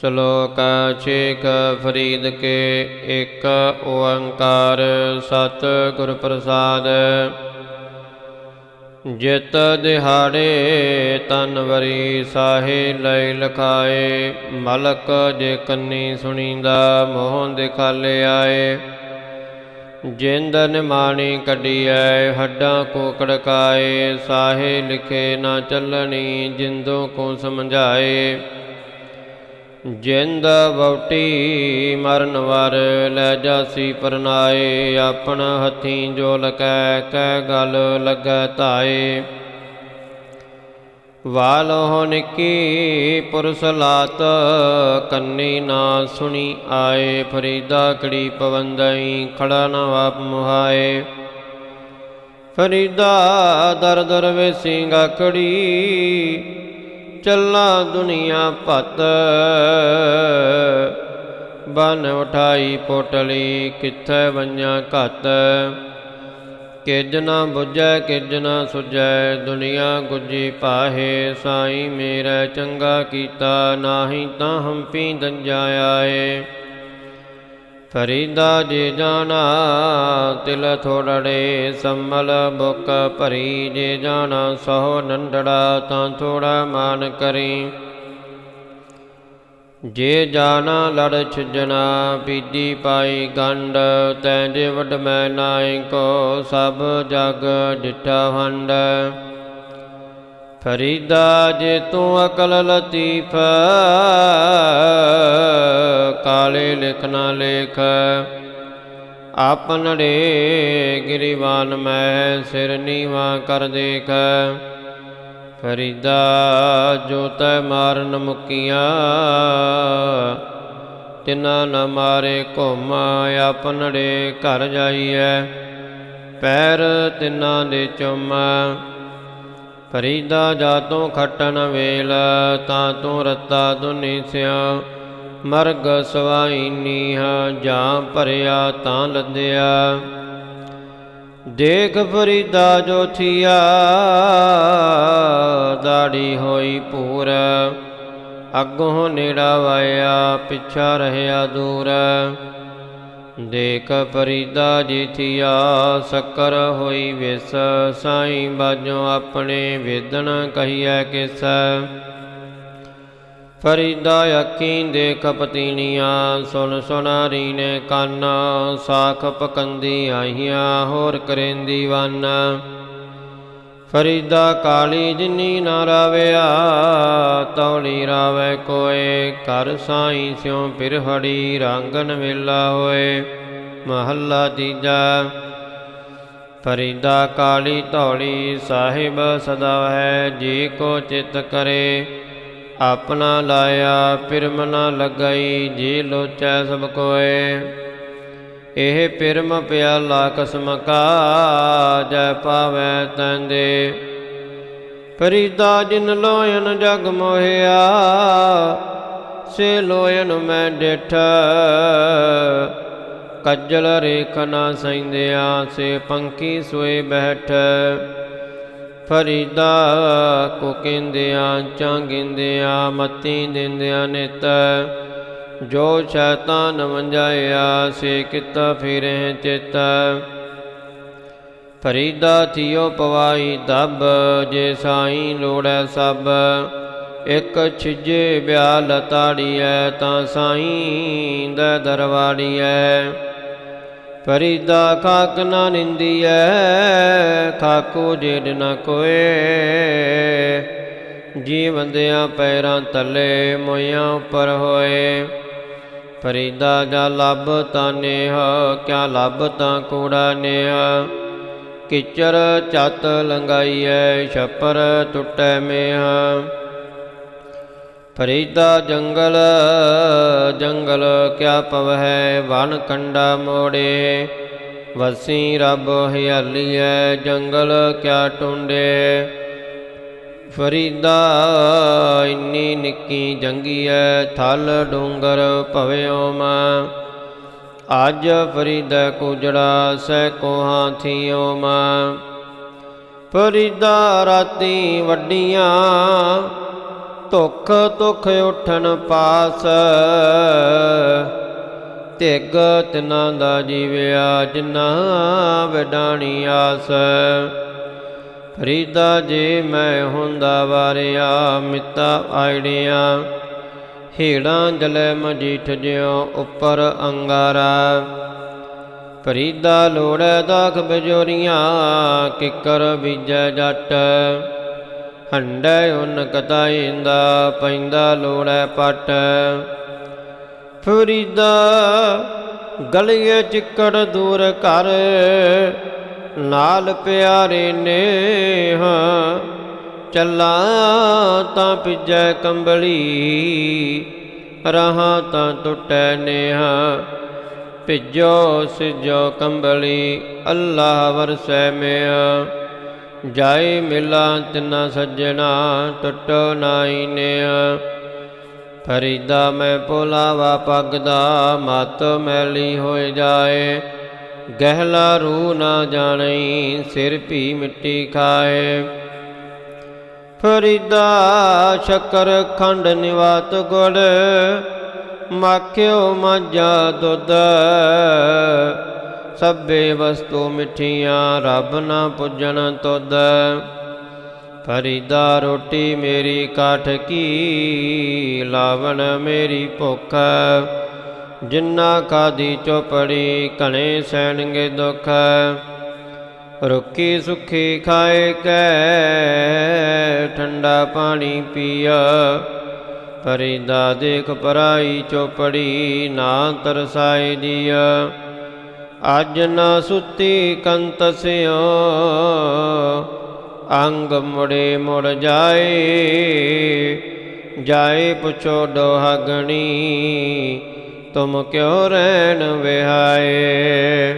ਸ਼ਲੋਕ ਛੇਕ ਫਰੀਦ ਕੇ ਇੱਕ ਓੰਕਾਰ ਸਤ ਗੁਰ ਪ੍ਰਸਾਦ। ਜਿਤ ਦਿਹਾੜੇ ਤਨਵਰੀ ਸਾਹੇ ਲੈ ਲਖਾਏ, ਮਲਕ ਜੇ ਕੰਨੀ ਸੁਣੀਂਦਾ ਮੋਹ ਦਿਖਾਲੇ ਆਏ। ਜਿੰਦ ਨਿਮਾਣੀ ਕੱਢੀਐ, ਹੱਡਾਂ ਕੋ ਕੜਕਾਏ, ਸਾਹੇ ਲਿਖੇ ਨਾ ਚੱਲਣੀ ਜਿੰਦੋਂ ਕੋ ਸਮਝਾਏ। ਜਿੰਦ ਵਉਟੀ ਮਰਨ ਵਰ ਲੈ ਜਾਸੀ ਪਰਨਾਏ, ਆਪਣ ਹੱਥੀਂ ਜੋ ਲਕੈ, ਕੈ ਗਲ ਲੱਗੈ ਧਾਏ। ਵਾਲੋ ਨਿੱਕੀ ਪੁਰਸ ਲਾਤ, ਕੰਨੀ ਨਾ ਸੁਣੀ ਆਏ, ਫਰੀਦਾ ਕੜੀ ਪਵੰਦਈ, ਖੜਾ ਨਾ ਆਪ ਮੁਹਾਏ। ਫਰੀਦਾ ਦਰ ਦਰ ਵੇਸੀ ਗਾਕੜੀ ਚੱਲਾ ਦੁਨੀਆ ਭਤ। ਬਨ ਉਠਾਈ ਪੋਟਲੀ ਕਿੱਥੇ ਵੰਜਾ ਘਤ। ਕਿਜ ਨਾ ਬੁਝੈ, ਕਿਜ ਨਾ ਸੁਝੈ, ਦੁਨੀਆ ਗੁਜੀ ਪਾਹੇ ਸਾਈ ਮੇਰਾ ਚੰਗਾ ਕੀਤਾ, ਨਾਹੀ ਤਾਂ ਹੰਪੀ ਦੰਜਾ ਆਏ ਫਰੀਦਾ ਜੇ ਜਾਣਾ, ਤਿਲ ਥੋੜੜੇ ਸੰਮਲ ਬੁੱਕ ਭਰੀ। ਜੇ ਜਾਣਾ ਸੋ ਨੰਡੜਾ ਤਾਂ ਥੋੜਾ ਮਾਨ ਕਰੀ। ਜੇ ਜਾਣਾ ਲੜ ਛਜਣਾ ਪੀਦੀ ਪਾਈ ਗੰਡ ਤੈ ਜੇ ਵਡ ਮੈਂ ਨਾਇ ਕੋ, ਸਭ ਜਗ ਡਿਠਾ ਹੰਡ ਫਰੀਦਾ ਜੇ ਤੂੰ ਅਕਲ ਲਤੀਫ ਕਾਲੇ ਲਿਖਣਾ ਲੇਖ। ਆਪਨੜੇ ਗਿਰੀਵਾਨ ਮੈਂ ਸਿਰ ਨੀਵਾ ਕਰ ਦੇਖ। ਫਰੀਦਾ ਜੋ ਤੈ ਮਾਰਨ ਮੁਕੀਆਂ। ਤਿਨਾ ਨ ਮਾਰੇ ਘੁਮ ਆਪਨੜੇ ਘਰ ਜਾਈਐ। ਪੈਰ ਤਿਨਾ ਦੇ ਚੁੰਮ। ਫਰੀਦਾ ਜਾ ਤੂੰ ਖਟਣ ਵੇਲ, ਤਾਂ ਤੂੰ ਰਤਾ ਦੁਨੀ ਸਿਆ। ਮਰਗ ਸਵਾਈ ਨੀਹ ਜਾਂ ਭਰਿਆ ਤਾਂ ਲੱਦਿਆ। ਦੇਖ ਫਰੀਦਾ ਜੋ ਥੀਆ, ਦਾੜੀ ਹੋਈ ਪੂਰ। ਅੱਗੋਂ ਨੇੜਾ ਵਾਇਆ, ਪਿੱਛਾ ਰਹਿਆ ਦੂਰ। ਦੇਖ ਫਰੀਦਾ ਜੀ ਥੀਆ, ਸ਼ੱਕਰ ਹੋਈ ਵਿਸ। ਸਾਈਂ ਬਾਜੋ ਆਪਣੇ ਵੇਦਨ ਕਹੀਐ ਕਿਸ। ਫਰੀਦਾ ਅੱਖੀਂ ਦੇਖ ਪਤੀਨੀਆਂ ਸੁਣ ਸੁਨਾਰੀ ਨੇ ਕੰਨ, ਸਾਖ ਪਕੰਦੀ ਆਹੀਆਂ ਹੋਰ ਕਰੇਂਦੀ ਵਨ। ਫਰੀਦਾ ਕਾਲੀ ਜਿਨੀ ਨਾ ਰਾਵਿਆ ਤੌਲੀ ਰਾਵੇ ਕੋਏ ਕਰ ਸਾਈ ਸਿਉ ਫਿਰ ਹੜੀ ਰਾਂਗਨ ਵੇਲਾ ਹੋਏ, ਮਹੱਲਾ ਤੀਜਾ। ਫਰੀਦਾ ਕਾਲੀ ਤੌਲੀ ਸਾਹਿਬ ਸਦਾ ਹੈ ਜੀ ਕੋ ਚਿਤ ਕਰੇ ਆਪਣਾ ਲਾਇਆ, ਪਿਰਮ ਨਾ ਲਗਾਈ, ਜੇ ਲੋਚੈ ਸਭ ਕੋਏ। ਇਹ ਪਿਰਮ ਪਿਆਲਾ ਕਸਮ ਕਾ, ਜੈ ਪਾਵੈ ਤੰਦੇ ਫਰੀਦਾ ਜਿਨ ਲੋਇਨ ਜਗ ਮੋਹਿਆ, ਸੇ ਲੋਇਨ ਮੈਂ ਡਿਠ। ਕੱਜਲ ਰੇਖ ਨਾ ਸੈਂਦਿਆ, ਸੇ ਪੰਕੀ ਸੋਏ ਬੈਠ। ਫਰੀਦਾ, ਕੋ ਕਹਿੰਦਿਆਂ ਚਾਂਗਿੰਦਿਆਂ ਮਤੀ ਦਿੰਦਿਆਂ ਨਿਤ। ਜੋ ਸ਼ੈਤਾਨ ਵੰਜਾਇਆ, ਸੇ ਕਿਤ ਫਿਰੇ ਚਿਤ। ਫਰੀਦਾ ਥਿਓ ਪਵਾਈ ਦਬ, ਜੇ ਸਾਈ ਲੋੜੈ ਸਭ। ਇਕ ਛਿਜੇ ਬਿਆਲ ਤਾੜੀਐ, ਤਾਂ ਸਾਈ ਦਾ ਦਰਵਾੜੀਐ। ਫਰੀਦਾ ਖਾਕ ਨਾ ਨਿੰਦੀਐ, ਖਾਕੋ ਜੇਡ ਨਾ ਕੋਏ। ਜੀਵੰਦਿਆਂ ਪੈਰਾਂ ਤਲੇ ਮੋਇਆਂ ਉੱਪਰ ਹੋਏ। ਫਰੀਦਾ ਜਾ ਲੱਭ ਤਾਂ ਨੇਹ, ਕਿਆ ਲੱਭ ਤਾਂ ਕੂੜਾ ਨੇਹ। ਕਿਚਰ ਚਤ ਲੰਗਾਈਐ ਛੱਪਰ ਟੁੱਟੈ ਮੇਹ। ਫਰੀਦਾ ਜੰਗਲ ਜੰਗਲ ਕਿਆ ਪਵਹਿ, ਵਨ ਕੰਡਾ ਮੋੜੇ। ਵਸੀ ਰੱਬ ਹਿਆਲੀਐ ਜੰਗਲ ਕਿਆ ਟੁੰਡੇ। ਫਰੀਦਾ ਇੰਨੀ ਨਿੱਕੀ ਜੰਗੀਐ, ਥਲ ਡੂੰਗਰ ਭਵਿਓ ਮਾ। ਅੱਜ ਫਰੀਦਾ ਕੁਜੜਾ ਸੈ ਕੋਹਾਂ ਥੀਓ ਮਾ। ਫਰੀਦਾ ਰਾਤੀ ਵੱਡੀਆਂ ਧੁਖ ਤੁਖ ਉਠਣ ਪਾਸ ਤਿਗ ਤਿਨਾਂ ਦਾ ਜੀਵਿਆ ਜਿਨਾ ਵਡਾਣੀ ਆਸ। ਫਰੀਦਾ ਜੇ ਮੈਂ ਹੁੰਦਾ ਵਾਰਿਆ, ਮਿੱਤਾ ਆਈੜੀਆਂ ਹੀੜਾਂ ਜਲੇ ਮਜੀਠ ਜਿਉ ਉੱਪਰ ਅੰਗਾਰਾ। ਫਰੀਦਾ ਲੋੜੈ ਦਾਖ ਬਜੋਰੀਆਂ, ਕਿਕਰ ਬੀਜੈ ਜੱਟ। ਹੰਡੈ ਉਨ ਕਤਾਇੰਦਾ, ਪੈਂਦਾ ਲੋੜੈ ਪਟ। ਫਰੀਦਾ ਗਲੀਏ ਚਿੱਕੜ ਦੂਰ ਕਰ ਨਾਲ ਪਿਆਰੇ ਹਾਂ ਚੱਲਾ ਤਾਂ ਪਿਜੈ ਕੰਬਲੀ, ਰਹਾ ਤਾਂ ਟੁੱਟੈ ਨੇਹ। ਭਿਜੋ ਸਿਜੋ ਕੰਬਲੀ ਅੱਲਾਹ ਵਰਸੈ ਮਿਆ ਜਾਏ ਮਿਲਾ ਤਿਨਾ ਸੱਜਣਾ, ਟੁੱਟੋ ਨਾਈ ਨੇ ਫਰੀਦਾ ਮੈਂ ਪੁਲਾਵਾ ਪੱਗ ਦਾ ਮਤ ਮੈਲੀ ਹੋਏ ਜਾਏ। ਗਹਿਲਾ ਰੂ ਨਾ ਜਾਣਈ, ਸਿਰ ਭੀ ਮਿੱਟੀ ਖਾਏ। ਫਰੀਦਾ ਸ਼ਕਰ ਖੰਡ ਨਿਵਾਤ ਗੁੜ, ਮਾਖਿਓ ਮਾਝਾ ਦੁੱਧ। ਸਭੇ ਵਸਤੂ ਮਿੱਠੀਆਂ, ਰੱਬ ਨਾ ਪੁੱਜਣ ਤੁਧ। ਫਰੀਦਾ ਰੋਟੀ ਮੇਰੀ ਕਾਠ ਕੀ, ਲਾਵਣ ਮੇਰੀ ਭੁੱਖ। ਜਿੰਨਾ ਖਾਦੀ ਚੋਪੜੀ ਘਣੇ ਸਹਿਣਗੇ ਦੁੱਖ। ਰੁੱਖੀ ਸੁਖੀ ਖਾਏ ਕੈ, ਠੰਡਾ ਪਾਣੀ ਪੀਆ। ਫਰੀਦਾ ਦੇਖ ਪਰਾਈ ਚੋਪੜੀ, ਨਾ ਤਰਸਾਏ ਦੀਆ। ਅੱਜ ਨਾ ਸੁਤੀ ਕੰਤ ਸਿਓ, ਅੰਗ ਮੁੜੇ ਮੁੜ ਜਾਏ ਜਾਏ ਪੁੱਛੋ ਡੋਹਾਗਣੀ, ਤੁਮ ਕਿਉ ਰਹਿਣ ਵਿਹਾਏ?